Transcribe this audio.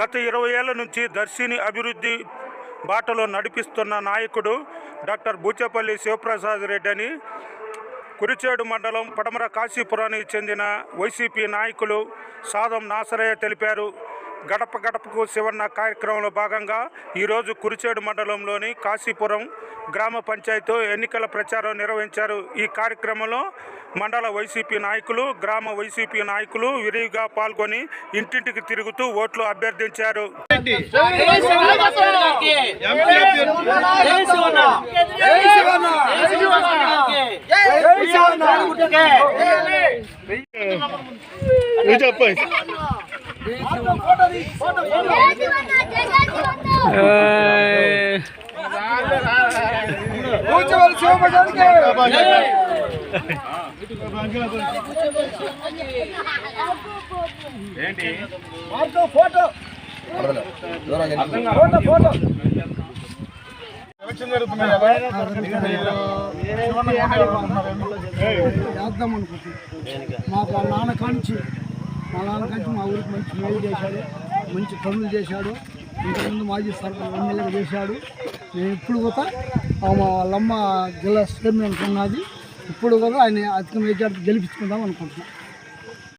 గత ఇరవై ఏళ్ళ నుంచి దర్శిని అభివృద్ధి బాటలో నడిపిస్తున్న నాయకుడు డాక్టర్ బూచేపల్లి శివప్రసాద్ రెడ్డి అని కురిచేడు మండలం పడమర కాశీపురానికి చెందిన వైసీపీ నాయకులు సాదం నాసరయ్య తెలిపారు. గడప గడపకు శివన్న కార్యక్రమంలో భాగంగా ఈరోజు కురిచేడు మండలంలోని కాశీపురం గ్రామ పంచాయతీ ఎన్నికల ప్రచారం నిర్వహించారు. ఈ కార్యక్రమంలో మండల వైసీపీ నాయకులు గ్రామ వైసీపీ నాయకులు విరివిగా పాల్గొని ఇంటింటికి తిరుగుతూ ఓట్లు అభ్యర్థించారు. మాకు నాన్న కాంచి మా నాన్న కాంచి మా ఊరికి మంచి మేలు చేశాడు మంచి పనులు చేశాడు. ఇంతకుముందు మాజీ సర్పంచ్ ఎమ్మెల్యేగా చేశాడు. నేను ఇప్పుడు కూడా మా వాళ్ళమ్మ జిల్లా చైర్మన్ ఉన్నది. ఇప్పుడు కూడా ఆయన అధిక మెజార్టీ గెలిపించుకుందాం అనుకుంటున్నాం.